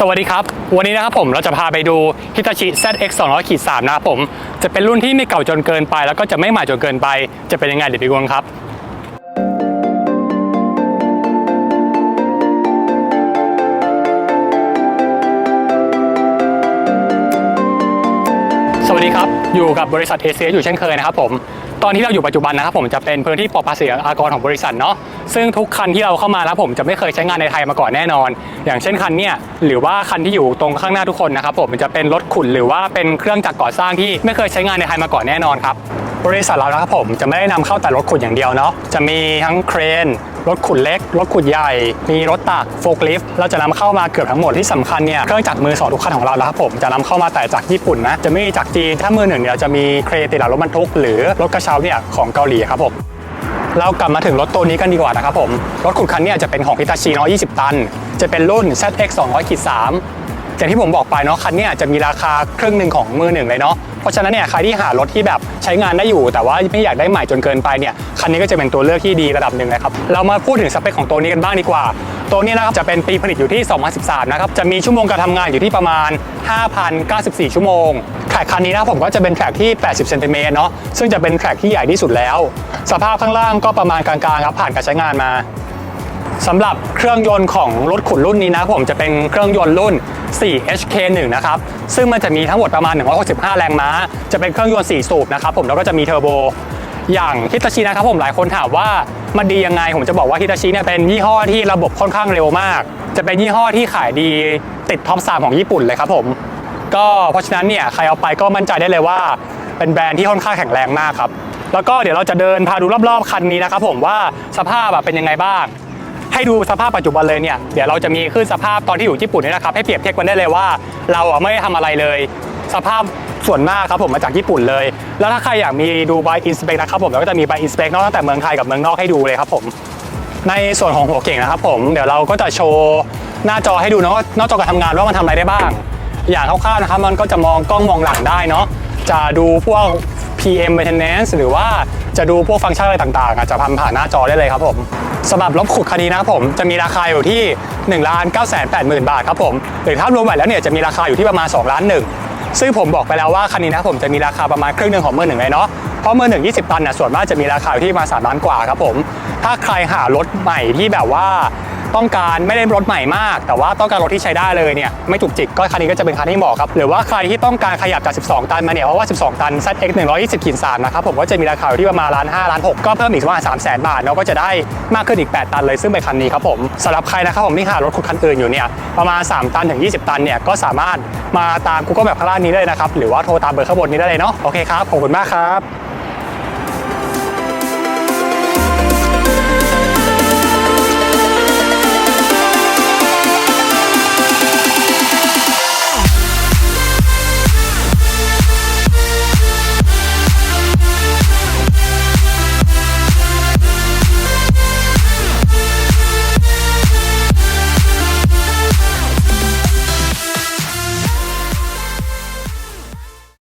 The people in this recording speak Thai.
สวัสดีครับ วันนี้นะครับผมเราจะพาไปดู Hitachi ZX 200ขีด3นะครับผม จะเป็นรุ่นที่ไม่เก่าจนเกินไป แล้วก็จะไม่ใหม่จนเกินไป จะเป็นยังไงเดี๋ยวไปดูกันครับสวัสดีครับ อยู่กับบริษัทเอเอยู่เช่นเคยนะครับผม อนที่เราอยู่ปัจจุบันนะครับผมจะเป็นพื้นที่ปลอดภาษีอากรของบริษัทเนาะซึ่งทุกคันที่เราเข้ามาแล้วผมจะไม่เคยใช้งานในไทยมาก่อนแน่นอน อย่างเช่นคันเนี่ยหรือว่าคันที่อยู่ตรงข้างหน้าทุกคนนะครับผมมันจะเป็นรถขุนหรือว่าเป็นเครื่องจักรก่อสร้างที่ไม่เคยใช้งานในไทยมาก่อนแน่นอนครับ บริษัทเรานะครับผมจะไม่ได้นำเข้าแต่รถขุดอย่างเดียวเนาะจะมีทั้งเครนรถขุดเล็ก รถขุดใหญ่ มีรถตักโฟล์ลิฟต์เราจะนำเข้ามาเกือบทั้งหมดที่สำคัญเนี่ยเครื่องจักรมือสองทุกคันของเราแล้วครับผมจะนำเข้ามาแต่จากญี่ปุ่นนะจะไม่มีจากจีนถ้ามือหนึ่งเนี่ยจะมีเครนติดหลังรถบรรทุกหรือรถกระเช้าเนี่ยของเกาหลีครับผมเรากลับมาถึงรถตัวนี้กันดีกว่านะครับผมรถขุดคันเนี้จะเป็นของพิตาชิเนาะ20 ตัน จะเป็นรุ่น ZX 200ขีด3 อย่างที่ผมบอกไปเนาะคันนี้จะมีราคาครึ่งหนึ่งของมือหนึ่งเลยเนาะเพราะฉะนั้นเนี่ยใครที่หารถที่แบบใช้งานได้อยู่ แต่ว่าไม่อยากได้ใหม่จนเกินไปเนี่ยคันนี้ก็จะเป็นตัวเลือกที่ดีระดับหนึ่งเลยครับเรามาพูดถึงสเปคของตัวนี้กันบ้างดีกว่า ตัวนี้นะครับจะเป็นปีผลิตอยู่ที่ 2013 นะครับจะมีชั่วโมงการทำงานอยู่ที่ประมาณ 5,094 ชั่วโมงแทร็กคันนี้นะผมก็จะเป็นแทร็กที่ 80 เซนติเมตรเนาะซึ่งจะเป็นแทร็กที่ใหญ่ที่สุดแล้ว สภาพข้างล่างก็ประมาณกลางๆครับผ่านการใช้งานมา สำหรับเครื่องยนต์ของรถขุดรุ่นนี้นะผมจะเป็นเครื่องยนต์รุ่น 4HK1 นะครับ ซึ่งมันจะมีทั้งหมดประมาณ 165 แรงม้า จะเป็นเครื่องยนต์ 4 สูบนะครับผมแล้วก็จะมีเทอร์โบ อย่างฮิตาชินะครับผมหลายคนถามว่ามันดียังไง ผมจะบอกว่าฮิตาชิเนี่ยเป็นยี่ห้อที่ระบบค่อนข้างเร็วมาก จะเป็นยี่ห้อที่ขายดีติดท็อป3ของญี่ปุ่นเลยครับผม ก็เพราะฉะนั้นเนี่ยใครเอาไปก็มั่นใจได้เลยว่า เป็นแบรนด์ที่ค่อนข้างแข็งแรงมากครับแล้วก็เดี๋ยวเราจะเดินพาดูรอบๆคันนี้นะครับผมว่าสภาพอะเป็นยังไงบ้าง ให้ดูสภาพปัจจุบันเลยเนี่ยเดี๋ยวเราจะมีขึ้นสภาพตอนที่อยู่ญี่ปุ่นนี่นะครับให้เปรียบเทียบกันได้เลยว่า เราอะไม่ได้ทำอะไรเลย สภาพส่วนมากครับผมมาจากญี่ปุ่นเลย แล้วถ้าใครอยากมีดูใบอินสเปกนะครับผมเราก็จะมีใบอินสเปกนอกตั้งแต่เมืองไทยกับเมืองนอกให้ดูเลยครับผม ในส่วนของหัวเก่งนะครับผมเดี๋ยวเราก็จะโชว์หน้าจอให้ดูเนาะว่านอกจอการทำงานว่ามันทำอะไรได้บ้าง อย่างคร่าวๆนะครับมันก็จะมองกล้องมองหลังได้เนาะจะดูพวก PM maintenance หรือว่าจะดูพวกฟังก์ชันอะไรต่างๆอาจจะทำผ่านหน้าจอได้เลยครับผม สำหรับรถขุดคันนี้นะครับผมจะมีราคาอยู่ที่1 9 8 0 0 0 0บาทครับผมหรือถ้ารวมใหม่แล้วเนี่ยจะมีราคาอยู่ที่ประมาณ2ล้านหนึ่งซึ่งผมบอกไปแล้วว่าคันนี้นะผมจะมีราคาประมาณครึ่งหนึ่งของมือหนึ่งเลยเนาะเพราะมือหนึ่งยี่สิบตันเนี่ยส่วนมากจะมีราคาอยู่ที่ประมาณ3ล้านกว่าครับผมถ้าใครหารถใหม่ที่แบบว่า ต้องการไม่ได้รถใหม่มาก แต่ว่าต้องการรถที่ใช้ได้เลยเนี่ยไม่จุกจิกก็คันนี้ก็จะเป็นคันที่เหมาะครับหรือว่าใครที่ต้องการขยับจาก 12 ตันมาเนี่ยเพราะว่า 12 ตัน ZX 120ขีด3นะครับผมก็จะมีราคาอยู่ที่ประมาณล้าน5ล้าน6ก็เพิ่มอีกประมาณ3 0 0 0 0 0บาทแล้วก็จะได้มากขึ้นอีก 8 ตันเลยซึ่งเป็นคันนี้ครับผมสำหรับใครนะครับผมที่หารถขุดคันอื่นอยู่เนี่ยประมาณ 3 ตันถึง 20 ตันเนี่ยก็สามารถมาตาม Google แบบข้างล่างนี้ได้เลยนะครับหรือว่าโทรตามเบอร์ข้างบนนี้ได้เลยเนาะโอเคครับขอบคุณมากครับ